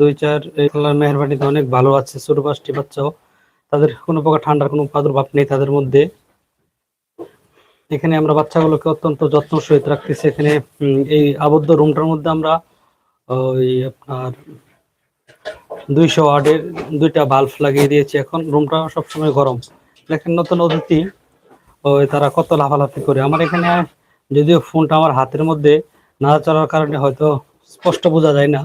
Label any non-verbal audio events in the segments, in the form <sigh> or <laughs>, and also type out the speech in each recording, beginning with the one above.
দুই চার আল্লাহর মেহরবানিতে অনেক ভালো আছে, ছোট পাঁচটি বাচ্চাও। তাদের কোনো প্রকার ঠান্ডার কোনো প্রাদুর্ভাব নেই তাদের মধ্যে। এখানে আমরা বাচ্চাগুলোকে অত্যন্ত যত্ন সহিত রাখতেছি। এখানে এই আবদ্ধ রুমটার মধ্যে আমরা, ওই আপনার দুইশো ওয়ার্ডের দুইটা বাল্ব লাগিয়ে দিয়েছি। এখন রুমটা সবসময় গরম। দেখেন নতুন অতিথি, ওই তারা কত লাফালাফি করে। আমার এখানে, যদিও ফোনটা আমার হাতের মধ্যে না চলার কারণে হয়তো স্পষ্ট বোঝা যায় না।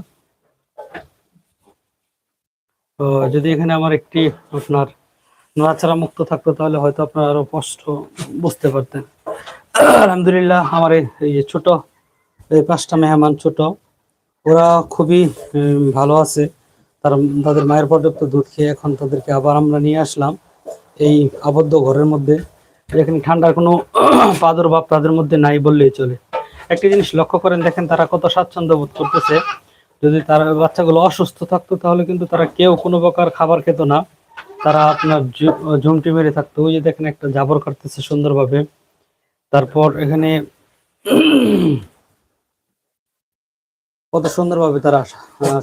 তো যদি এখানে আমার একটি আপনার নাড়াচাড়া মুক্ত থাকতো, তাহলে হয়তো আপনারা আরও স্পষ্ট বুঝতে পারতেন। আলহামদুলিল্লাহ, আমার এই ছোট, এই পাঁচটা মেহমান ছোট, ওরা খুবই ভালো আছে। তারা, তাদের মায়ের পর্যাপ্ত দুধ খেয়ে এখন তাদেরকে আবার আমরা নিয়ে আসলাম এই আবদ্ধ ঘরের মধ্যে। এখানে ঠান্ডার কোনো <clears throat> প্রাদুর্ভাব তাদের মধ্যে নাই বললেই চলে। একটি জিনিস লক্ষ্য করেন, দেখেন তারা কত স্বাচ্ছন্দ্য বোধ করতেছে। যদি তারা বাচ্চাগুলো অসুস্থ থাকতো, তাহলে কিন্তু তারা কেউ কোনো প্রকার খাবার খেত না। তারা আপনার ঝুমটি মেরে থাকতো। ওই যে দেখেন একটা জাবর কাটতেছে সুন্দরভাবে। তারপর এখানে <clears throat> কত সুন্দরভাবে তারা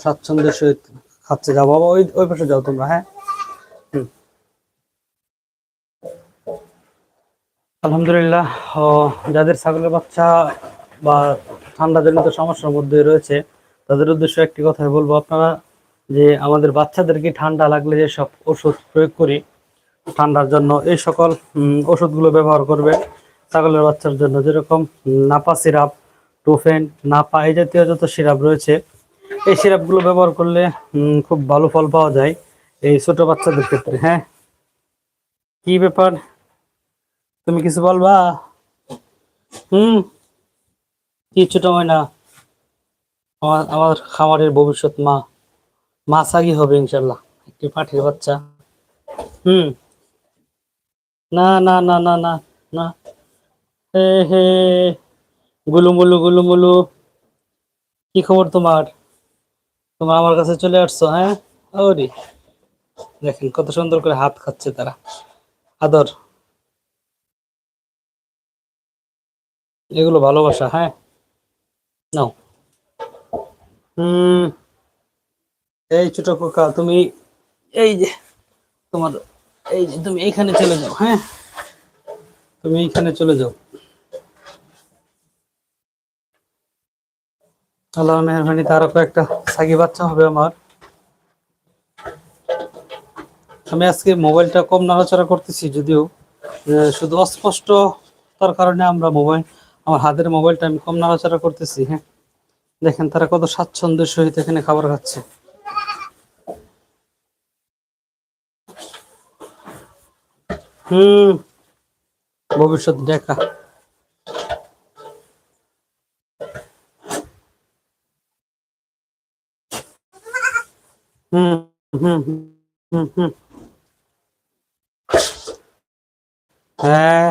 স্বাচ্ছন্দ্যের সহিত খাচ্ছে। যাও, বাবা, ওই ওই পাশে যাও তোমরা হ্যাঁ? হুম। আলহামদুলিল্লাহ যাদের ছাগলের বাচ্চা বা ঠান্ডা জনিত সমস্যার মধ্যে রয়েছে তাদের উদ্দেশ্যে একটি কথাই বলব আপনারা, যে আমাদের বাচ্চাদেরকে ঠান্ডা লাগলে যে সব ওষুধ প্রয়োগ করি, ঠান্ডার জন্য এই সকল ওষুধগুলো ব্যবহার করবে ছাগলের বাচ্চার জন্য যেরকম নাপা সিরাপ, টোফেন, নাপা এই জাতীয় যত সিরাপ রয়েছে, এই সিরাপগুলো ব্যবহার করলে খুব ভালো ফল পাওয়া যায় এই ছোট বাচ্চাদের ক্ষেত্রে। হ্যাঁ? কি ব্যাপার? তুমি কিছু বলবা? হুম? কি ছোট ময়না? আমার আমার খামারের ভবিষ্যৎ মা মা সাগি হবে ইনশাল্লাহ, একটি পাঠির বাচ্চা। হুম। না না না না না না। হে হে, গুলুমুলু গুলুমুলু। কি খবর তোমার? তোমার আমার কাছে চলে আসছো হ্যাঁ? ওরে দেখেন কত সুন্দর করে হাত খাচ্ছে তারা। আদর। এগুলো ভালোবাসা হ্যাঁ? নাও। হুম, এই ছোট খোকা, তুমি এই যে তোমার, এই যে তুমি এইখানে চলে যাও হ্যাঁ? তুমি এইখানে চলে যাও। আল্লাহ মেহরবানি, তারও কয়েকটা সাগি বাচ্চা হবে আমার। আমি আজকে মোবাইলটা কম নাড়াচাড়া করতেছি, যদিও শুধু অস্পষ্ট তার কারণে আমরা মোবাইল, আমার হাতের মোবাইলটা আমি কম নাড়াচাড়া করতেছি হ্যাঁ? দেখেন তারা কত স্বাচ্ছন্দ্যের সহিত এখানে খাবার খাচ্ছে। হুম, ভবিষ্যৎ দেখা। হ্যাঁ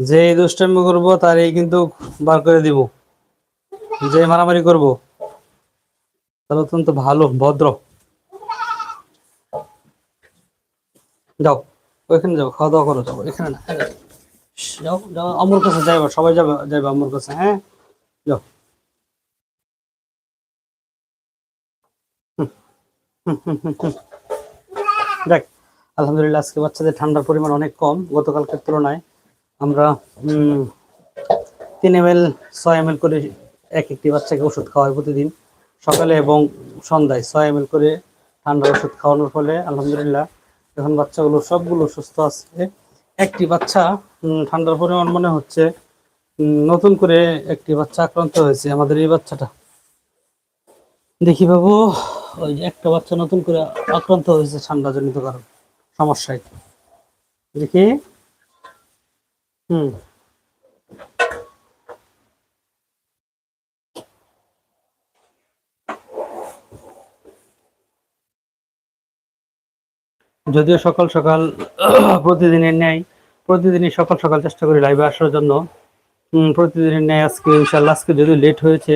যে দুষ্টামি করব তারই কিন্তু বার করে দিব। যে মারামারি করব। তাহলে অত্যন্ত ভালো ভদ্র। যাও ওইখানে যাও খাওয়া দাওয়া করো যাও এখানে না হ্যাঁ, যাও যাও আমার কাছে যাইবা সবাই যাবে যাইবা আমার কাছে হ্যাঁ? যাও। দেখ আলহামদুলিল্লাহ আজকে বাচ্চাদের ঠান্ডার পরিমাণ অনেক কম গতকালকের তুলনায় আমরা তিন এম এল ছয় এম এল করে এক একটি বাচ্চাকে ওষুধ খাওয়াই প্রতিদিন, সকালে এবং সন্ধ্যায় ছয় এম করে ঠান্ডার ওষুধ খাওয়ানোর ফলে আলহামদুলিল্লাহ এখন বাচ্চাগুলো সবগুলো সুস্থ আছে। একটি বাচ্চা ঠান্ডার পরিমাণ মনে হচ্ছে নতুন করে একটি বাচ্চা আক্রান্ত হয়েছে আমাদের এই বাচ্চাটা। দেখি বাবু, ওই যে একটা বাচ্চা নতুন করে আক্রান্ত হয়েছে ঠান্ডাজনিত কারণ, সমস্যায়। দেখি। হুম। যদিও সকাল সকাল প্রতিদিনের ন্যায়, প্রতিদিনই সকাল সকাল চেষ্টা করি লাইভে আসার জন্য। প্রতিদিনের ন্যায় আজকে ইনশাল্লাহ আজকে যদি লেট হয়েছে,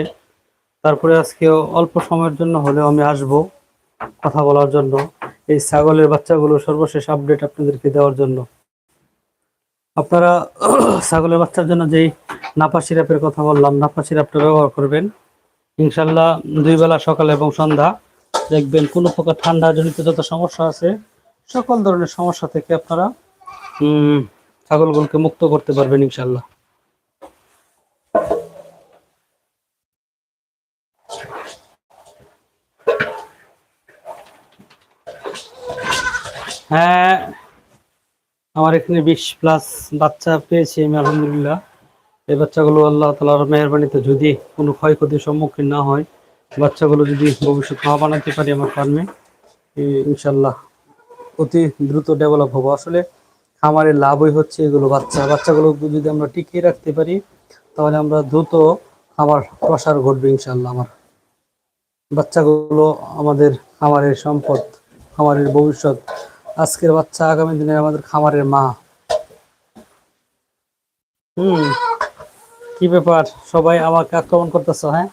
তারপরে আজকে অল্প সময়ের জন্য হলেও আমি আসব কথা বলার জন্য। এই ছাগলের বাচ্চাগুলো সর্বশেষ আপডেট আপনাদেরকে দেওয়ার জন্য। আপনারা ছাগলের বাচ্চার জন্য যেই নাপা সিরাপের কথা বললাম নাপা সিরাপটা ব্যবহার করবেন। ইনশাল্লাহ দুই বেলা সকাল এবং সন্ধ্যা দেখবেন কোনো প্রকার ঠান্ডা জনিত যত সমস্যা আছে সকল ধরনের সমস্যা থেকে আপনারা উম, ছাগলগুলোকে মুক্ত করতে পারবেন ইনশাল্লাহ হ্যাঁ আমার এখানে বিশ প্লাস বাচ্চা পেয়েছি আমি আলহামদুলিল্লাহ। এই বাচ্চাগুলো আল্লাহ তালার মেহরবানিতে যদি কোনো ক্ষয়ক্ষতির সম্মুখীন না হয় বাচ্চাগুলো যদি ভবিষ্যৎ মা বানাতে পারি আমার ফার্মে ইনশাল্লাহ অতি দ্রুত ডেভেলপ হব। আসলে খামারের লাভই হচ্ছে এগুলো বাচ্চা। বাচ্চাগুলো যদি আমরা টিকিয়ে রাখতে পারি, তাহলে আমরা দ্রুত খামার প্রসার ঘটবে ইনশাল্লাহ আমার। বাচ্চাগুলো আমাদের খামারের সম্পদ, খামারের ভবিষ্যৎ। আজকের বাচ্চা আগামী দিনে আমাদের খামারের মা। হুম, কি ব্যাপার? সবাই আমাকে আক্রমণ করতেছ হ্যাঁ?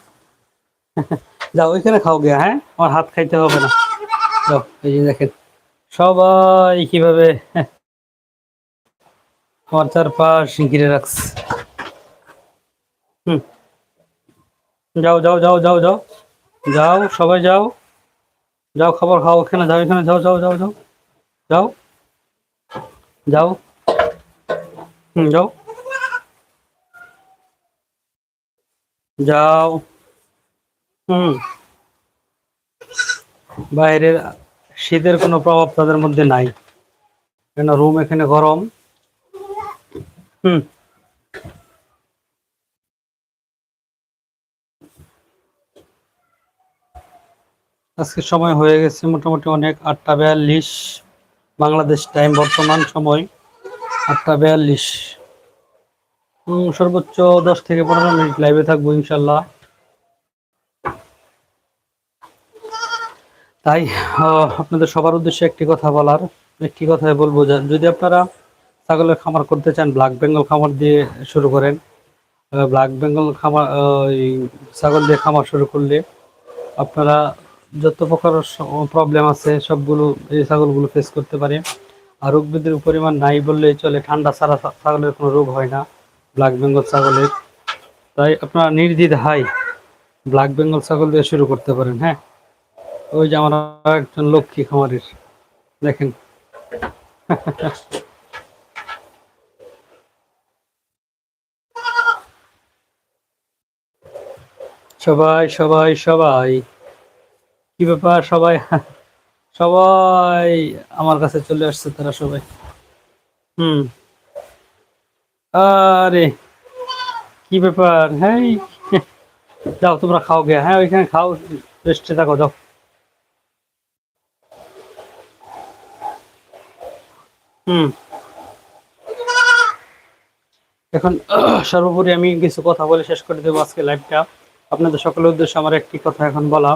<laughs> যাও, ওইখানে খাও গিয়া হ্যাঁ? আমার হাত খাইতে হবে না। যাও, এই যে দেখেন। সবাই কীভাবে? আমার চারপাশ ঘিরে রাখছে হুম। যাও যাও যাও যাও যাও। যাও, সবাই যাও। যাও, খাবার খাও ওখানে, যাও, এখানে, যাও যাও যাও যাও। যাও। যাও। হুম, যাও। যাও। হুম। বাইরের শীতের কোনো প্রভাব তাদের মধ্যে নাই। কেন রুম এখানে গরম। হুম। আজকে সময় হয়ে গেছে মোটামুটি অনেক। আটটা বিয়াল্লিশ। বাংলাদেশ টাইম বর্তমান সময়। আটটা বিয়াল্লিশ। সর্বোচ্চ দশ থেকে পনেরো মিনিট লাইভে থাকব ইনশাল্লাহ। তাই আপনাদের সবার উদ্দেশ্যে একটি কথা বলার, একটি কথাই বলব যদি আপনারা ছাগলের খামার করতে চান ব্ল্যাক বেঙ্গল খামার দিয়ে শুরু করেন ব্ল্যাক বেঙ্গল খামার ছাগল দিয়ে খামার শুরু করলে আপনারা যত প্রকার প্রবলেম আছে, সবগুলো এই ছাগলগুলো ফেস করতে পারে আর রোগ ব্যাধির পরিমাণ নাই বললেই চলে, ঠান্ডা ছাড়া ছাগলের কোনো রোগ হয় না ব্ল্যাক বেঙ্গল ছাগলের। তাই আপনারা নির্দ্বিধায় ব্ল্যাক বেঙ্গল ছাগল দিয়ে শুরু করতে পারেন হ্যাঁ। ওই যে আমার একজন লক্ষ্মী খামারের দেখেন। সবাই সবাই সবাই, কি ব্যাপার সবাই? সবাই আমার কাছে চলে আসছে তারা সবাই। হুম। আরে, কি ব্যাপার? হ্যাঁ যাও তোমরা খাও গে হ্যাঁ ওইখানে খাও রেস্টে থাকো, যাও। এখন সর্বোপরি আমি কিছু কথা বলে শেষ করে দেবো আজকে লাইভটা আপনাদের সকলের উদ্দেশ্যে আমার একটি কথা এখন বলা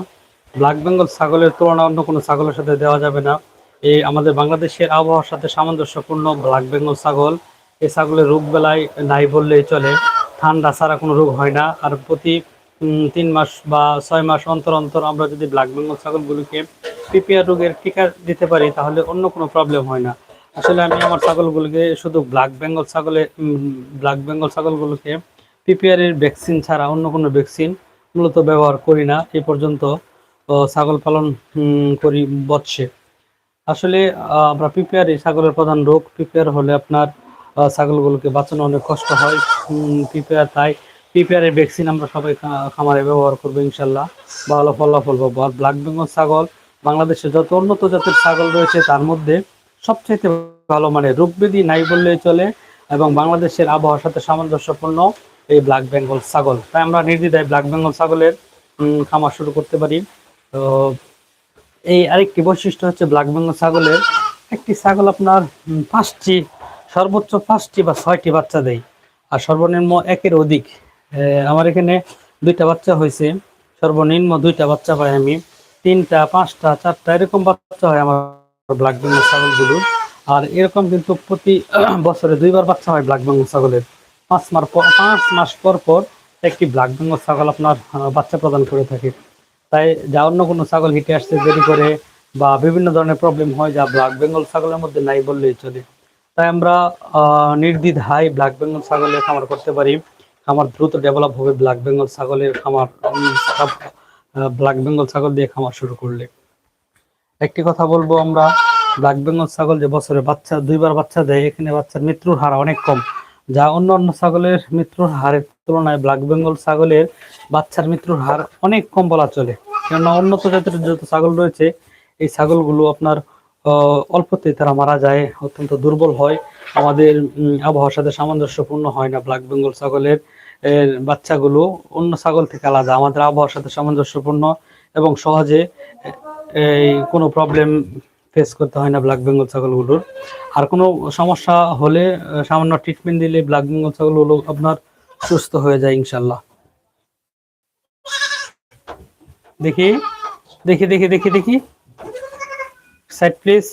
ব্ল্যাক বেঙ্গল ছাগলের তুলনা অন্য কোনো ছাগলের সাথে দেওয়া যাবে না। এই আমাদের বাংলাদেশের আবহাওয়ার সাথে সামঞ্জস্যপূর্ণ ব্ল্যাক বেঙ্গল ছাগল। এই ছাগলের রোগ বেলায় নাই বললেই চলে। ঠান্ডা ছাড়া কোনো রোগ হয় না। আর প্রতি তিন মাস বা ছয় মাস অন্তর অন্তর আমরা যদি ব্ল্যাক বেঙ্গল ছাগলগুলোকে পিপিআর রোগের টিকা দিতে পারি, তাহলে অন্য কোনো প্রবলেম হয় না। আসলে আমি আমার ছাগলগুলোকে শুধু ব্ল্যাক বেঙ্গল ছাগলে ব্ল্যাক বেঙ্গল ছাগলগুলোকে পিপিআর এর ভ্যাকসিন ছাড়া অন্য কোনো ভ্যাকসিন মূলত ব্যবহার করি না। এ পর্যন্ত ছাগল পালন করি বৎসে আসলে আমরা পিপিআর এই ছাগলের প্রধান রোগ। পিপিআর হলে আপনার ছাগলগুলোকে বাঁচানো অনেক কষ্ট হয়। পিপিআর তাই পিপিআর এর ভ্যাকসিন আমরা সবাই খামারে ব্যবহার করব ইনশাল্লাহ। ভালো ফলাফল পাবো। আর ব্ল্যাক বেঙ্গল ছাগল, বাংলাদেশে যত উন্নত জাতের ছাগল রয়েছে তার মধ্যে সবচাইতে ভালো মানে রোগব্যাধি নাই বললেই চলে এবং বাংলাদেশের আবহাওয়ার সাথে সামঞ্জস্যপূর্ণ এই ব্ল্যাক বেঙ্গল ছাগল। তাই আমরা নির্দ্বিধায় ব্ল্যাক বেঙ্গল ছাগলের খামার শুরু করতে পারি। তো এই আরেকটি বৈশিষ্ট্য হচ্ছে ব্ল্যাক বেঙ্গল ছাগলের, একটি ছাগল আপনার পাঁচটি, সর্বোচ্চ পাঁচটি বা ছয়টি বাচ্চা দেয়। আর সর্বনিম্ন একের অধিক আমার এখানে দুইটা বাচ্চা হয়েছে। সর্বনিম্ন দুইটা বাচ্চা পাই আমি। তিনটা, পাঁচটা, চারটা, এরকম বাচ্চা হয় আমার ব্ল্যাক বেঙ্গল ছাগলগুলো আর এরকম কিন্তু প্রতি <clears throat> বছরে দুইবার বাচ্চা হয় ব্ল্যাক বেঙ্গল ছাগলের। পাঁচ মাস পর পাঁচ মাস পর পর একটি ব্ল্যাক বেঙ্গল ছাগল আপনার বাচ্চা প্রদান করে থাকে। তাই যা অন্য কোনো ছাগল হিটে আসতে দেরি করে বা বিভিন্ন ধরনের প্রবলেম হয় যা ব্ল্যাক বেঙ্গল ছাগলের মধ্যে নাই বললেই চলে। তাই আমরা নির্দ্বিধায় ব্ল্যাক বেঙ্গল ছাগলের খামার করতে পারি। খামার দ্রুত ডেভেলপ হবে ব্ল্যাক বেঙ্গল ছাগলের খামার ব্ল্যাক বেঙ্গল ছাগল দিয়ে খামার শুরু করলে। একটি কথা বলব আমরা ব্ল্যাক বেঙ্গল ছাগল যে বছরে বাচ্চা, দুইবার বাচ্চা দেয়, এখানে বাচ্চার মৃত্যুর হার অনেক কম। যা অন্য অন্য ছাগলের মৃত্যুর হারের তুলনায় ব্ল্যাক বেঙ্গল ছাগলের বাচ্চার মৃত্যুর হার অনেক কম বলা চলে। কেননা উন্নত জাতের যত ছাগল রয়েছে, এই ছাগলগুলো আপনার অল্পতেই তারা মারা যায়, অত্যন্ত দুর্বল হয়। আমাদের আবহাওয়ার সাথে সামঞ্জস্যপূর্ণ হয় না ব্ল্যাক বেঙ্গল ছাগলের বাচ্চাগুলো অন্য ছাগল থেকে আলাদা। আমাদের আবহাওয়ার সাথে সামঞ্জস্যপূর্ণ এবং সহজে এই কোনো প্রবলেম ফেস করতে হয় না ব্ল্যাক বেঙ্গল ছাগলগুলোর। আর কোনো সমস্যা হলে সামান্য ট্রিটমেন্ট দিলে ব্ল্যাক বেঙ্গল ছাগলগুলো আপনার সুস্থ হয়ে যায় ইনশাল্লাহ। দেখি দেখি দেখি দেখি দেখি। সাইড প্লিজ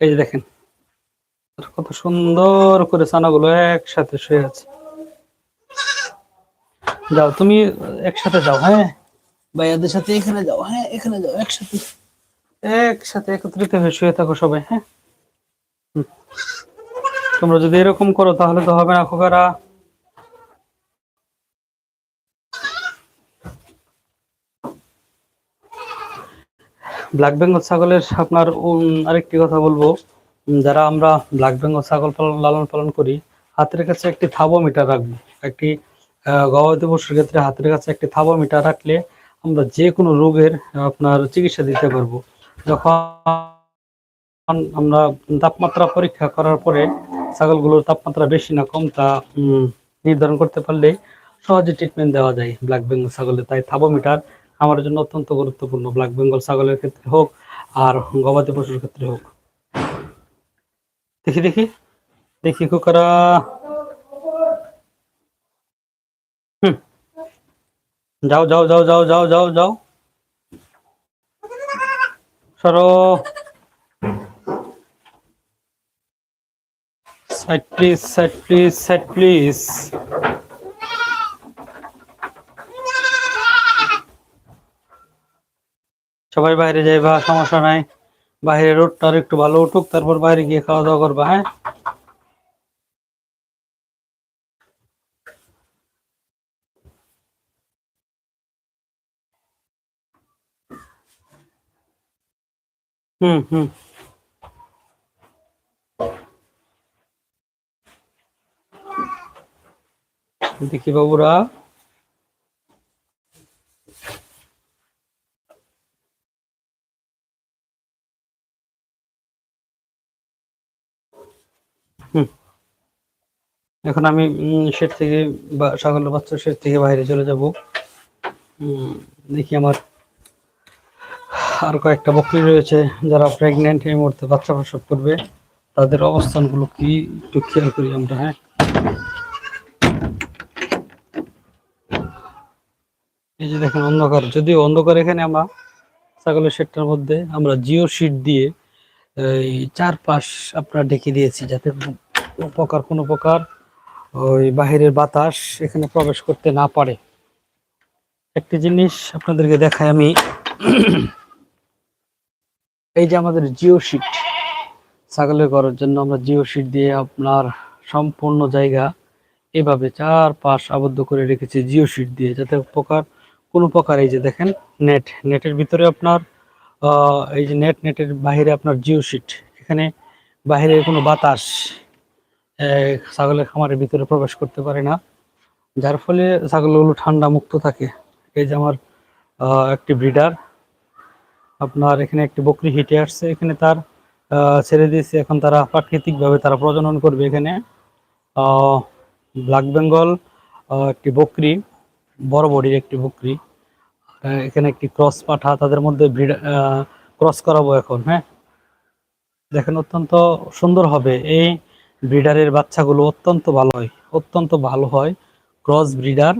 এই যে দেখেন, কত সুন্দর করে ছানাগুলো একসাথে শুয়ে আছে। যাও, তুমি একসাথে যাও হ্যাঁ? ভাইয়াদের সাথে এখানে যাও হ্যাঁ এখানে যাও, একসাথে। একসাথে একত্রিত হয়ে শুয়ে থাকো সবাই হ্যাঁ? তোমরা যদি এরকম করো, তাহলে তো হবে না, খোকারা। ব্ল্যাক বেঙ্গল ছাগলের আপনার আরেকটি কথা বলব। যারা আমরা ব্ল্যাক বেঙ্গল ছাগল পালন, লালন পালন করি, হাতের কাছে একটি থার্মোমিটার রাখব। একটি গবাদি পশুর ক্ষেত্রে হাতের কাছে একটি থার্মোমিটার রাখলে আমরা যে কোনো রোগের আপনার চিকিৎসা দিতে পারব। যখন আমরা তাপমাত্রা পরীক্ষা করার পরে ছাগলগুলোর তাপমাত্রা বেশি না কম, তা নির্ধারণ করতে পারলে সহজে ট্রিটমেন্ট দেওয়া যায় ব্ল্যাক বেঙ্গল ছাগলে। তাই থার্মোমিটার আমার জন্য অত্যন্ত গুরুত্বপূর্ণ। ব্ল্যাক বেঙ্গল ছাগলের ক্ষেত্রে হোক আর গবাদি পশুর ক্ষেত্রে হোক। দেখি দেখি দেখি, কুকারা। হুম। যাও যাও যাও যাও যাও যাও যাও সরো side please side please side please সবাই বাইরে যাইবা, সমস্যা নাই। বাইরে রোডটা আর একটু ভালো উঠুক, তারপর বাইরে গিয়ে খাওয়া দাওয়া করবা হ্যাঁ? হুম হুম। দেখি বাবুরা। এখন আমি শেড থেকে বা ছাগলের বাচ্চা শেড থেকে বাইরে চলে যাব। দেখি আমার আর কয়েকটা বকরি রয়েছে যারা প্রেগনেন্ট এই মুহূর্তে বাচ্চা প্রসব করবে, তাদের অবস্থানগুলো কি একটু খেয়াল করি আমরা হ্যাঁ। এই যে দেখেন অন্ধকার, যদিও অন্ধকার এখানে আমরা ছাগলের শেডটার মধ্যে আমরা জিও শিট দিয়ে, এই চারপাশ আপনার ঢেকে দিয়েছি যাতে কোনো প্রকার কোনো প্রকার ওই বাহিরের বাতাস এখানে প্রবেশ করতে না পারে। একটি জিনিস আপনাদেরকে দেখাই আমি এই যে আমাদের জিও শিট ছাগলের করার জন্য আমরা জিও শিট দিয়ে আপনার সম্পূর্ণ জায়গা এভাবে চার পাশ আবদ্ধ করে রেখেছি জিও শিট দিয়ে, যাতে প্রকার, কোনো প্রকার এই যে দেখেন নেট নেটের ভিতরে আপনার এই যে নেট নেটের বাইরে আপনার জিও শিট, এখানে বাইরে কোনো বাতাস ছাগলের খামারের ভিতরে প্রবেশ করতে পারে না। যার ফলে ছাগলগুলো ঠান্ডা মুক্ত থাকে। এই যে আমার একটি ব্রিডার আপনার এখানে একটি বকরি হিটে আসছে। এখানে তার ছেড়ে দিয়েছে। এখন তারা প্রাকৃতিকভাবে তারা প্রজনন করবে এখানে। ব্ল্যাক বেঙ্গল একটি বকরি, বড় বডির একটি বকরি। এখানে একটি ক্রস পাঠা, তাদের মধ্যে ক্রস করাবো এখন হ্যাঁ? দেখেন, অত্যন্ত সুন্দর হবে। এই ব্রিডারের বাচ্চাগুলো অত্যন্ত ভালো হয়, অত্যন্ত ভালো হয় ক্রস ব্রিডার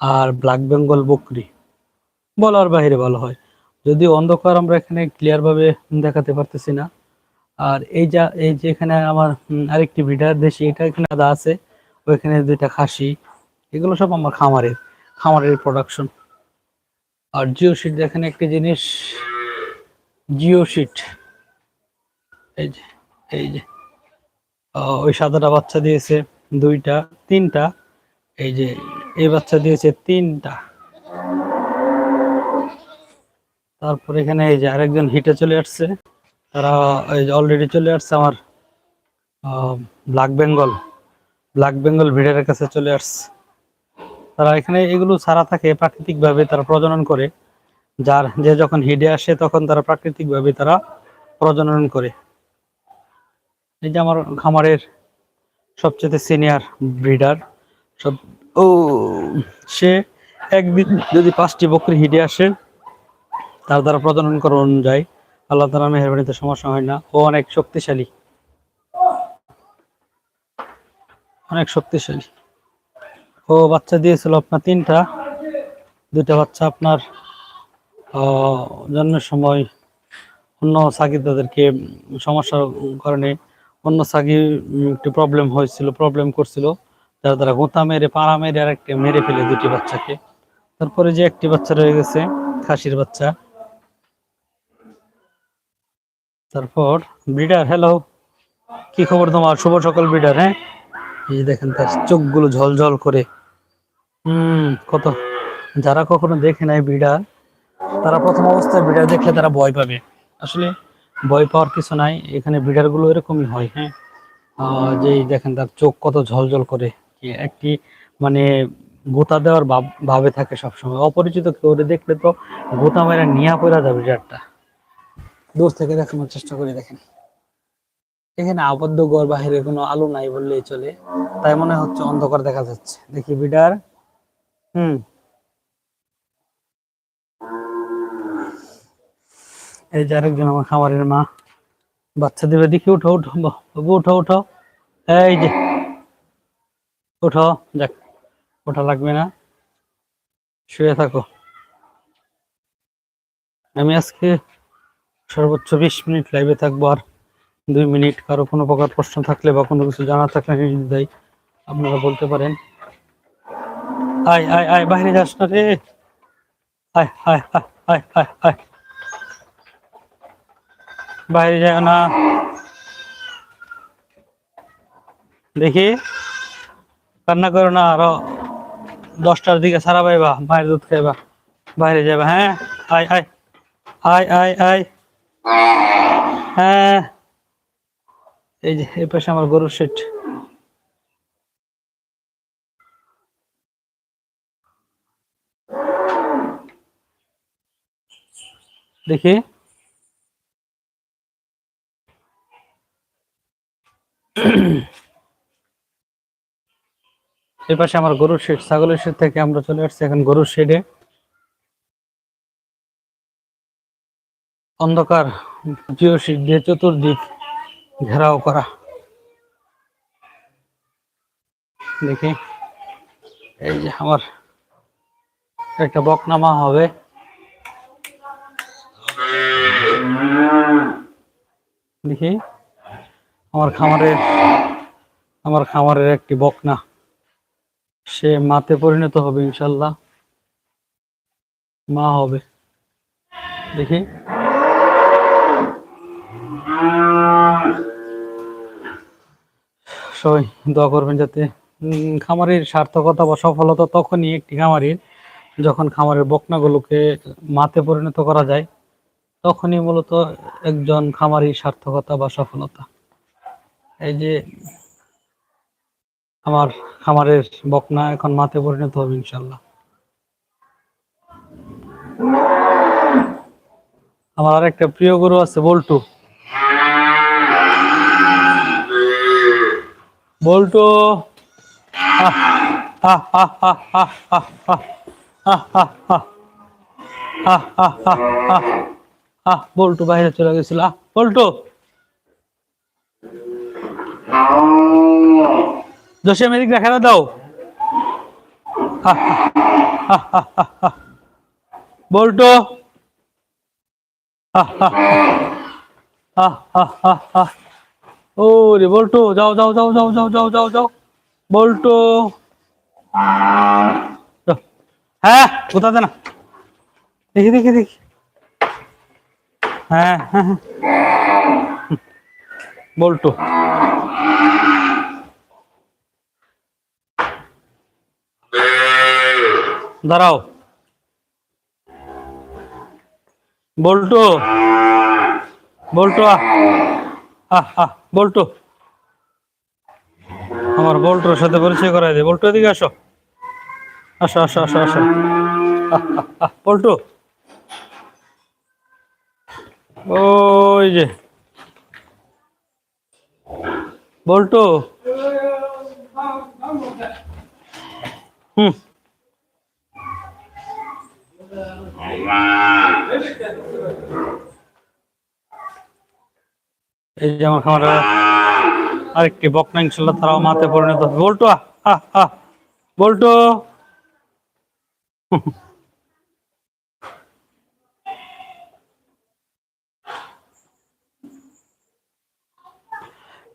আর ব্ল্যাক বেঙ্গল বকরি। বলার বাইরে ভালো হয়। যদিও অন্ধকার আমরা এখানে ক্লিয়ার ভাবে দেখাতে পারতেছি না। আর এই যা, এই যে এখানে আমার আরেকটি ব্রিডার দেশি এটা এখানে আদা আছে, ওইখানে দুইটা খাসি, এগুলো সব আমার খামারের খামারের প্রোডাকশন আর জিও শিট দেখেন একটি জিনিস জিও শিট এই যে এই যে ওই সাদাটা বাচ্চা দিয়েছে দুইটা, তিনটা, এই যে, এই বাচ্চা দিয়েছে তিনটা। তারপর এখানে এই যে আরেকজন হিটে চলে আসছে। তারা এই যে অলরেডি চলে আসছে আমার ব্ল্যাক বেঙ্গল ব্ল্যাক বেঙ্গল ভিড়ের কাছে চলে আসছে। তারা এখানে এগুলো ছাড়া থাকে প্রাকৃতিকভাবে তারা প্রজনন করে। যার, যে যখন হিডে আসে তখন তারা প্রাকৃতিকভাবে তারা প্রজনন করে। এই যে আমার খামারের সবচেয়ে সিনিয়র ব্রিডার সব ও, সে একদিন যদি পাঁচটি বকরি হিডে আসে তার দ্বারা প্রজনন করানো যায়। আল্লাহ তালা মেহরবানিতে সমস্যা হয় না। ও অনেক শক্তিশালী। অনেক শক্তিশালী। ও বাচ্চা দিয়েছিল আপনার তিনটা। দুইটা বাচ্চা আপনার জন্মের সময় অন্য সাকি তাদেরকে সমস্যার কারণে অন্য সাকি একটু প্রবলেম হয়েছিল প্রবলেম করছিল। যার দ্বারা গোতা মেরে, পাড়া মেরে আর একটা মেরে ফেলে দুটি বাচ্চাকে। তারপরে যে একটি বাচ্চা রয়ে গেছে, খাসির বাচ্চা। তারপর ব্রিডার হ্যালো কি খবর তোমার? শুভ সকাল ব্রিডার হ্যাঁ? এই দেখেন, তার চোখগুলো ঝলঝল করে। হুম, কত যারা কখনো দেখে নাই ব্রিডার, তারা প্রথম অবস্থায় ব্রিডার দেখলে তারা ভয় পাবে। আসলে ভয় পাওয়ার কিছু নাই, এখানে ব্রিডারগুলো এরকমই হয় হ্যাঁ? যে দেখেন, তার চোখ কত ঝলঝল করে। একটি মানে গোতা দেওয়ার ভাব থাকে সবসময়। অপরিচিত কেউ দেখলে তো গোতা মেরা নিয়া পড়া যাবে ব্রিডারটা। দূর থেকে দেখানোর চেষ্টা করে, দেখেন। এখানে আবদ্ধ ঘর বাহিরে কোনো আলো নাই বললেই চলে। তাই মনে হচ্ছে অন্ধকার দেখা যাচ্ছে। দেখি বিডার। হুম। এই যে আরেকজন আমার খামারের মা। বাচ্চা দেবে, দেখি উঠো উঠো বাবু, উঠো উঠো। এই যে, উঠো, যাক, ওঠা লাগবে না। শুয়ে থাকো। আমি আজকে সর্বোচ্চ বিশ মিনিট লাইভে থাকব আর দুই মিনিট কারও কোনো প্রকার প্রশ্ন থাকলে বা কোনো কিছু জানা থাকলে নির্দ্বিধায় আপনারা বলতে পারেন। আয় আয় আয়, বাইরে যাস না রে। বাইরে যায় না। দেখি। কান্না করো না, আরও দশটার দিকে সারা পাইবা, মায়ের দুধ খাইবা। বাইরে যাবা হ্যাঁ? আয় আয়। আয় আয় আয়। এই যে, এই পাশে আমার গরুর সেট। দেখি। এই পাশে আমার গরুর শেড ছাগলের শেড থেকে আমরা চলে আসছি এখন গরুর শেডে। অন্ধকার জিও দিয়ে চতুর্দিক ঘেরাও করা। দেখি, এই যে আমার একটা বকনামা হবে। দেখি, আমার খামারের আমার খামারের একটি বকনা। সে মাতে পরিণত হবে ইনশাল্লাহ। মা হবে। দেখি। সবাই দোয়া করবেন যাতে খামারের সার্থকতা বা সফলতা তখনই একটি খামারের, যখন খামারের বকনাগুলোকে মাতে পরিণত করা যায়, তখনই মূলত একজন খামারি সার্থকতা বা সফলতা। এই যে আমার খামারের বকনা এখন মাতে পরিণত হবে ইনশাল্লাহ আমার আর একটা প্রিয় গরু আছে বল্টু। বল্টো। বল্টু বাইরে চলে গেছিল। আহ বল্টু দোষী আমি এদিকে দাও। বল্টু। আহ আহ আহ আহ আহ ও রে বল্টু, যাও যাও যাও যাও যাও যাও যাও যাও। বল্টু। হ্যাঁ কোথাতে না? দেখি দেখি দেখি। হ্যাঁ হ্যাঁ হ্যাঁ। বল্টু। দাঁড়াও। বল্টু। বল্টু আহ আহ, বল্টু। আমার বল্টুর সাথে পরিচয় করাই দে। বল্টু, এদিকে আসো। আসো আসো আসো আসো। বল্টু। ওই যে। বল্টু। হুম। এই যে আমার আরেকটি বকনা ইনশাল্লাহ তারাও মাতে পরিণত বল্টু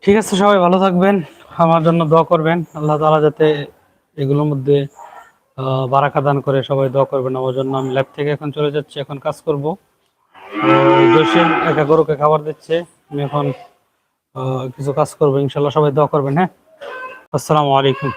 ঠিক আছে, সবাই ভালো থাকবেন, আমার জন্য দোয়া করবেন। আল্লাহ তালা যাতে এগুলোর মধ্যে বারাকা দান করে সবাই দোয়া করবেন। আমার জন্য আমি ল্যাব থেকে এখন চলে যাচ্ছি, এখন কাজ করব। জসিম একা গরুকে খাবার দিচ্ছে। আমি এখন আহ, কিছু কাজ করব ইনশাল্লাহ সবাই দোয়া করবেন হ্যাঁ? আসসালামু আলাইকুম।